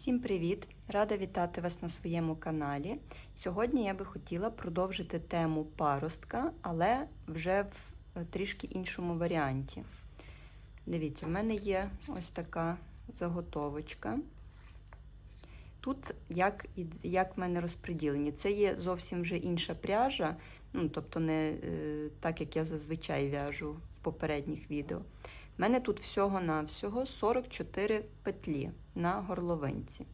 Всім привіт! Рада вітати вас на своєму каналі. Сьогодні я би хотіла продовжити тему паростка, але вже в е, трішки іншому варіанті. Дивіться, в мене є ось така заготовочка. Тут як, як в мене розподілені. Це є зовсім вже інша пряжа, ну, тобто не е, так, як я зазвичай в'яжу в попередніх відео. У мене тут всього-навсього 44 петлі на горловинці.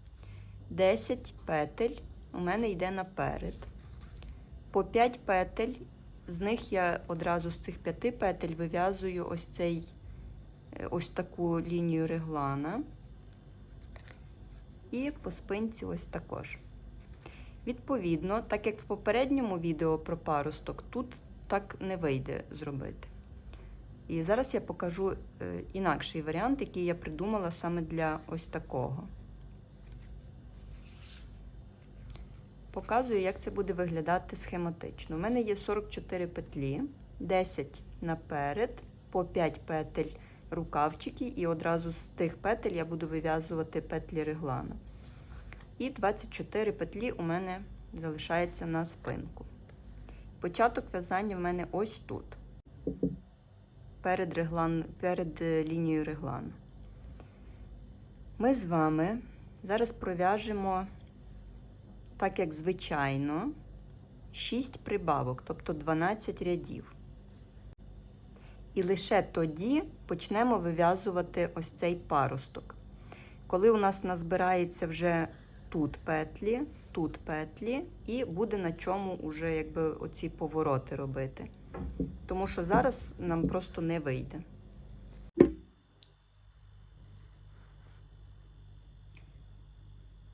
10 петель у мене йде наперед. По 5 петель, з них я одразу з цих 5 петель вив'язую ось цей е, ось таку лінію реглана. І по спинці ось також. Відповідно, так як в попередньому відео про паросток, тут так не вийде зробити. І зараз я покажу е, інакший варіант, який я придумала саме для ось такого. Показую, як це буде виглядати схематично. У мене є 44 петлі, 10 наперед, по 5 петель рукавчики, і одразу з тих петель я буду вив'язувати петлі реглана. І 24 петлі у мене залишається на спинку. Початок в'язання в мене ось тут перед, реглан, перед е, лінією реглану. Ми з вами зараз пров'яжемо, так як звичайно, 6 прибавок, тобто 12 рядів. І лише тоді почнемо вив'язувати ось цей паросток. Коли у нас назбирається вже тут петлі, тут петлі, і буде на чому вже якби оці повороти робити тому що зараз нам просто не вийде.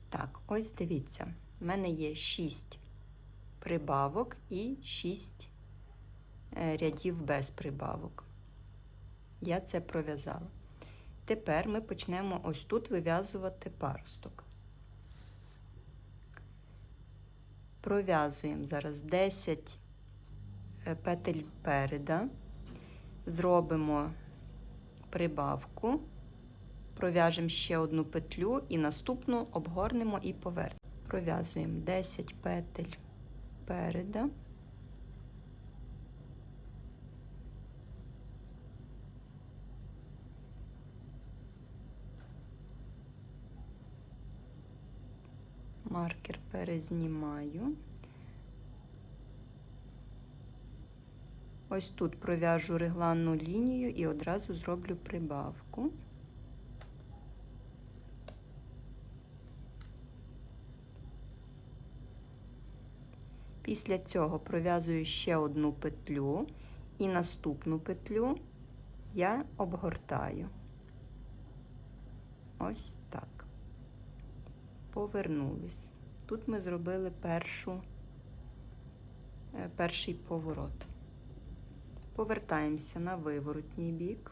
Так, ось дивіться, в мене є 6 прибавок і 6 е, рядів без прибавок. Я це пров'язала. Тепер ми почнемо ось тут вив'язувати паросток. Пров'язуємо зараз 10 е, петель переда, зробимо прибавку, пров'яжемо ще одну петлю і наступну обгорнемо і повернемо. Пров'язуємо 10 петель переда. Маркер перезнімаю. Ось тут пров'яжу регланну лінію і одразу зроблю прибавку. Після цього пров'язую ще одну петлю і наступну петлю я обгортаю. Ось так. Повернулись. Тут ми зробили першу, е, перший поворот. Повертаємося на виворотній бік.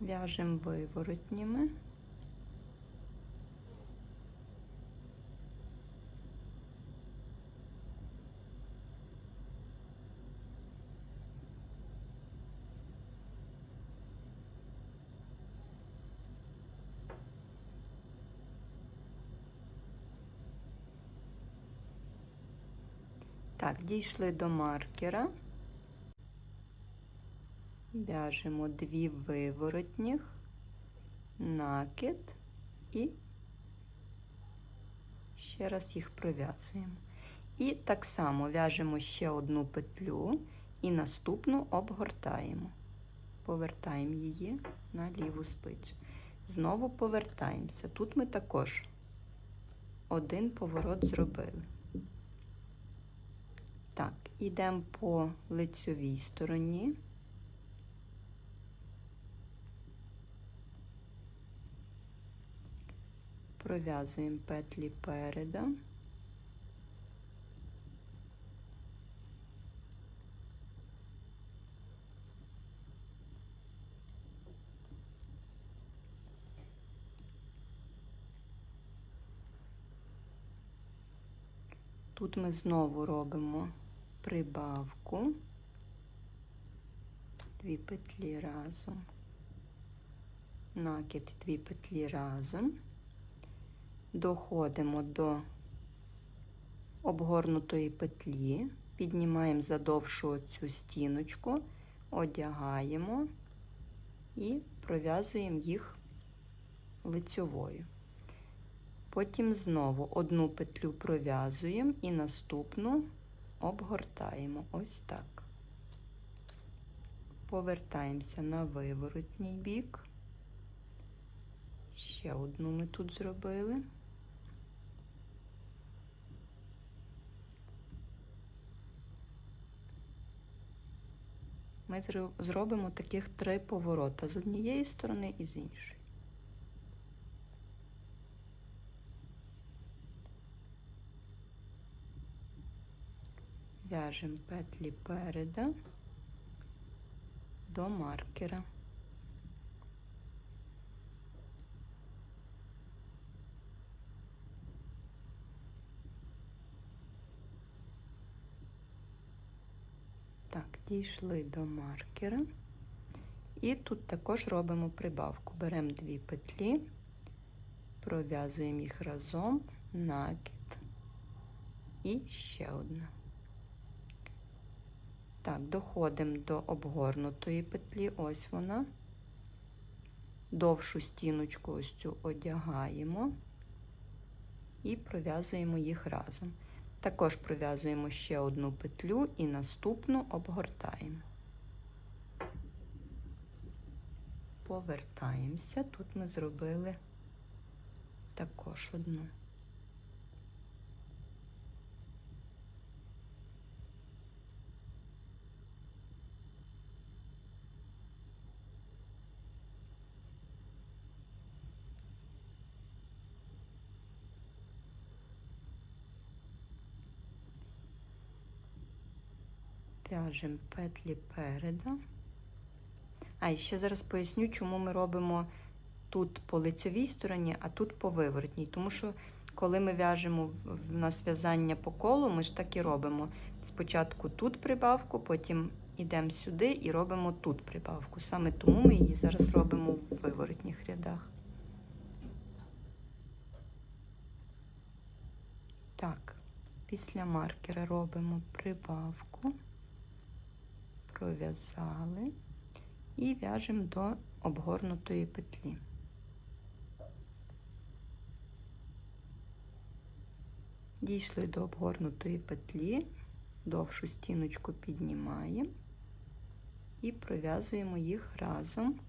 В'яжемо виворотніми. Так, дійшли до маркера. В'яжемо дві виворотніх, накид і ще раз їх пров'язуємо. І так само в'яжемо ще одну петлю і наступну обгортаємо. Повертаємо її на ліву спицю. Знову повертаємося. Тут ми також один поворот зробили. Так, ідемо по лицьовій стороні. Пров'язуємо петлі переда. Тут ми знову робимо прибавку. дві петлі разом, накид, дві петлі разом, доходимо до обгорнутої петлі, піднімаємо задовшу цю стіночку, одягаємо і пров'язуємо їх лицьовою. Потім знову одну петлю пров'язуємо і наступну обгортаємо ось так. Повертаємося на виворотній бік. Ще одну ми тут зробили. Ми зробимо таких три поворота з однієї сторони і з іншої. В'яжемо петлі переда до маркера. Так, дійшли до маркера. І тут також робимо прибавку. Беремо дві петлі, пров'язуємо їх разом, накид і ще одна. Так, доходимо до обгорнутої петлі, ось вона. Довшу стіночку ось цю одягаємо і пров'язуємо їх разом. Також пров'язуємо ще одну петлю і наступну обгортаємо. Повертаємося. Тут ми зробили також одну. В'яжемо петлі переда. А і ще зараз поясню, чому ми робимо тут по лицьовій стороні, а тут по виворотній. Тому що, коли ми в'яжемо нас в'язання по колу, ми ж так і робимо. Спочатку тут прибавку, потім йдемо сюди і робимо тут прибавку. Саме тому ми її зараз робимо в виворотніх рядах. Так, після маркера робимо прибавку пров'язали і в'яжемо до обгорнутої петлі. Дійшли до обгорнутої петлі, довшу стіночку піднімаємо і пров'язуємо їх разом.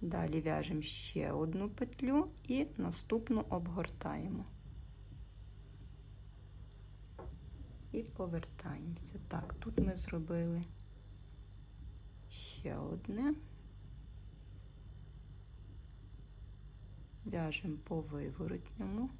Далі в'яжемо ще одну петлю і наступну обгортаємо. І повертаємося. Так, тут ми зробили ще одне, в'яжемо по виворотньому.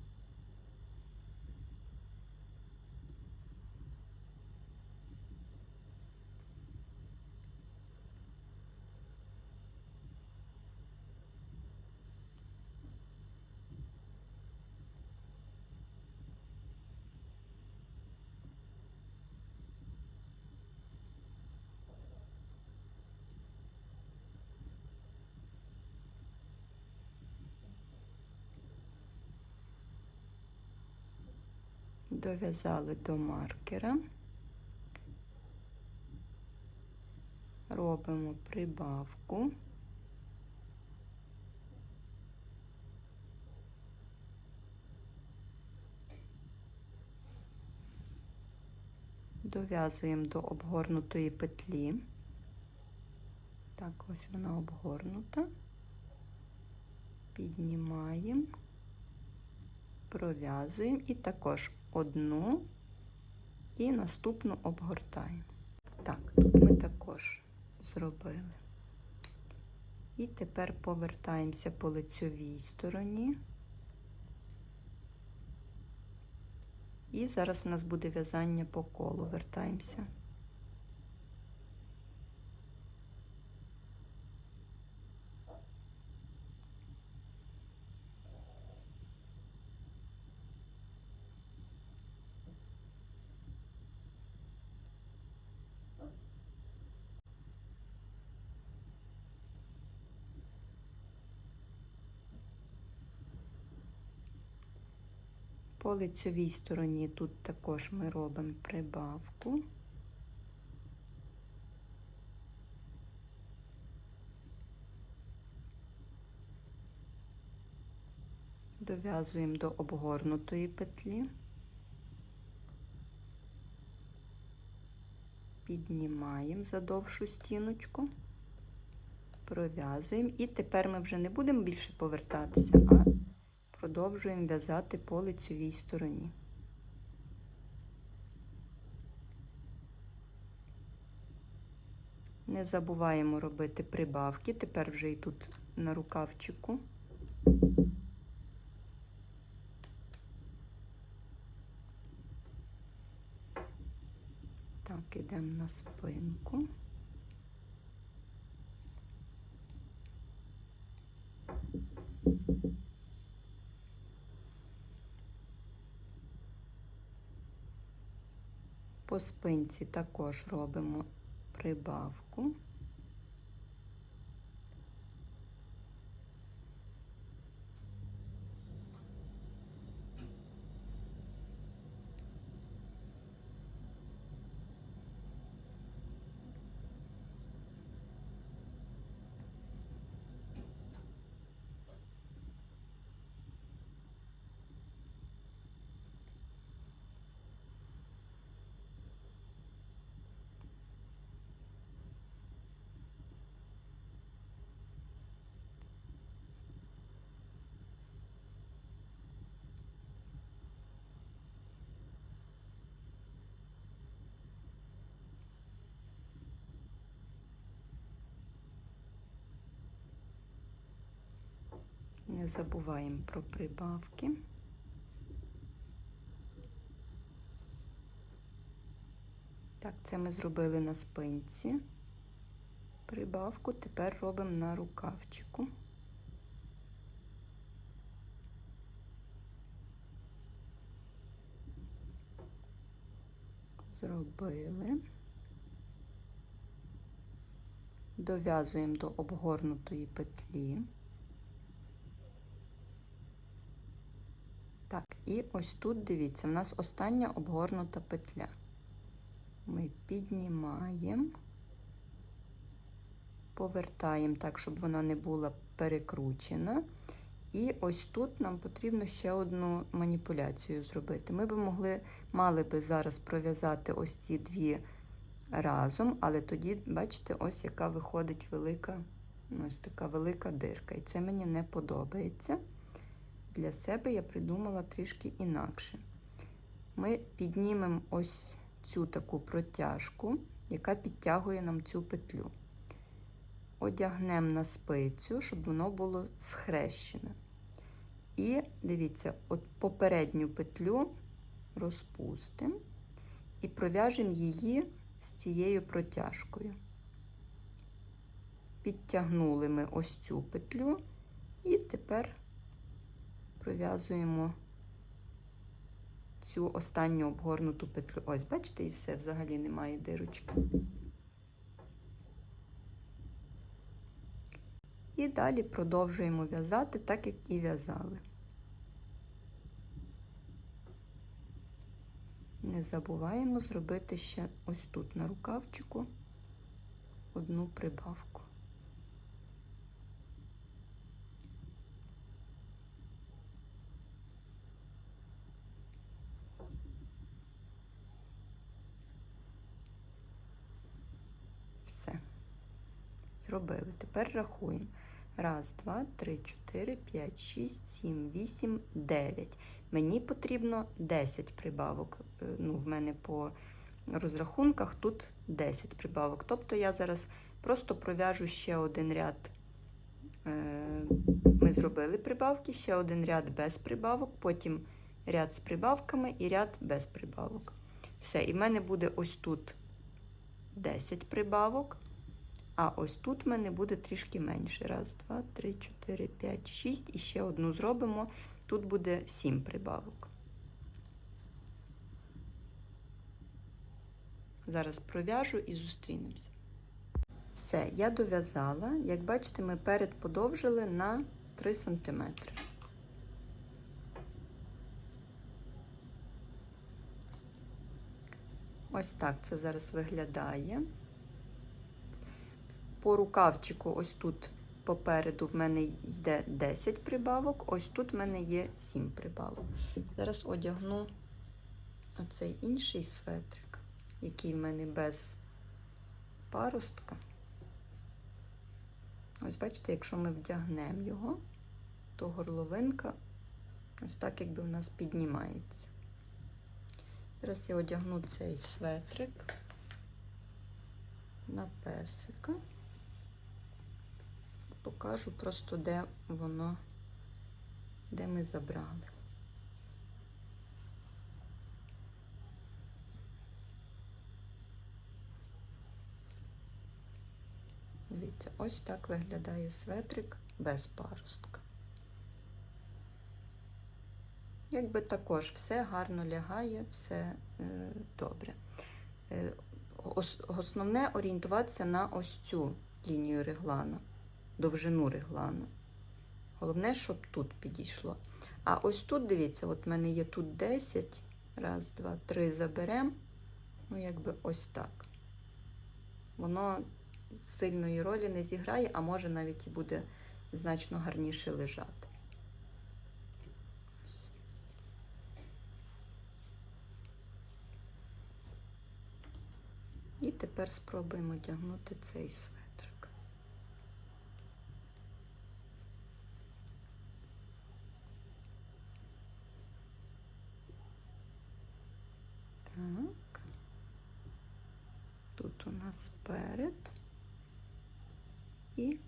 Дов'язали до маркера, робимо прибавку. Дов'язуємо до обгорнутої петлі. Так, ось вона обгорнута, піднімаємо, пров'язуємо і також одну і наступну обгортаємо. Так, тут ми також зробили. І тепер повертаємося по лицьовій стороні. І зараз в нас буде в'язання по колу. Вертаємося. По лицьовій стороні тут також ми робимо прибавку. Дов'язуємо до обгорнутої петлі, піднімаємо за довшу стіночку, пров'язуємо. І тепер ми вже не будемо більше повертатися, а продовжуємо в'язати по лицьовій стороні. Не забуваємо робити прибавки, тепер вже і тут на рукавчику. Так, ідемо на спинку. Спинці також робимо прибавку. Не забуваємо про прибавки. Так, це ми зробили на спинці. Прибавку тепер робимо на рукавчику. Зробили. Дов'язуємо до обгорнутої петлі. Так, і ось тут дивіться, в нас остання обгорнута петля. Ми піднімаємо, повертаємо так, щоб вона не була перекручена. І ось тут нам потрібно ще одну маніпуляцію зробити. Ми би могли, мали би зараз пров'язати ось ці дві разом, але тоді, бачите, ось яка виходить велика, ось така велика дирка. І це мені не подобається. Для себе я придумала трішки інакше. Ми піднімемо ось цю таку протяжку, яка підтягує нам цю петлю. Одягнемо на спицю, щоб воно було схрещене. І дивіться, от попередню петлю розпустимо і пров'яжемо її з цією протяжкою. Підтягнули ми ось цю петлю, і тепер пров'язуємо цю останню обгорнуту петлю. Ось, бачите, і все, взагалі немає дирочки. І далі продовжуємо в'язати так, як і в'язали. Не забуваємо зробити ще ось тут на рукавчику одну прибавку. Все. Зробили. Тепер рахуємо. Раз, два, три, чотири, п'ять, шість, сім, вісім, дев'ять. Мені потрібно 10 прибавок. Е, Ну, в мене по розрахунках тут 10 прибавок. Тобто я зараз просто пров'яжу ще один ряд. Е, Ми зробили прибавки, ще один ряд без прибавок, потім ряд з прибавками і ряд без прибавок. Все, і в мене буде ось тут 10 прибавок. А ось тут в мене буде трішки менше. Раз, два, три, чотири, п'ять, шість. І ще одну зробимо. Тут буде сім прибавок. Зараз пров'яжу і зустрінемося. Все, я дов'язала. Як бачите, ми перед подовжили на 3 см. Ось так це зараз виглядає. По рукавчику, ось тут попереду в мене йде 10 прибавок, ось тут в мене є 7 прибавок. Зараз одягну оцей інший светрик, який в мене без паростка. Ось бачите, якщо ми вдягнемо його, то горловинка ось так якби в нас піднімається. Зараз я одягну цей светрик на песика. Покажу просто, де воно, де ми забрали. Дивіться, ось так виглядає светрик без паростка. Якби також все гарно лягає, все е, добре. Е, ос, основне орієнтуватися на ось цю лінію реглана, довжину реглана. Головне, щоб тут підійшло. А ось тут, дивіться, от в мене є тут 10. Раз, два, три заберемо. Ну, якби ось так. Воно сильної ролі не зіграє, а може навіть і буде значно гарніше лежати. І тепер спробуємо одягнути цей светрик. Так. Тут у нас перед. І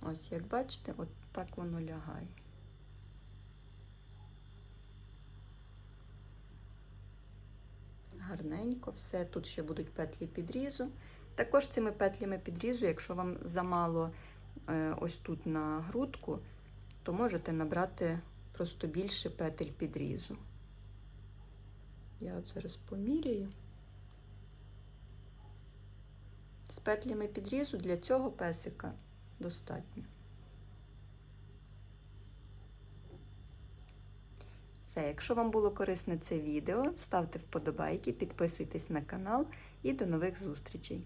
ось, як бачите, от так воно лягає. Гарненько все. Тут ще будуть петлі підрізу. Також цими петлями підрізу, якщо вам замало е, ось тут на грудку, то можете набрати просто більше петель підрізу. Я от зараз поміряю. З петлями підрізу для цього песика достатньо. Все, якщо вам було корисне це відео, ставте вподобайки, підписуйтесь на канал і до нових зустрічей!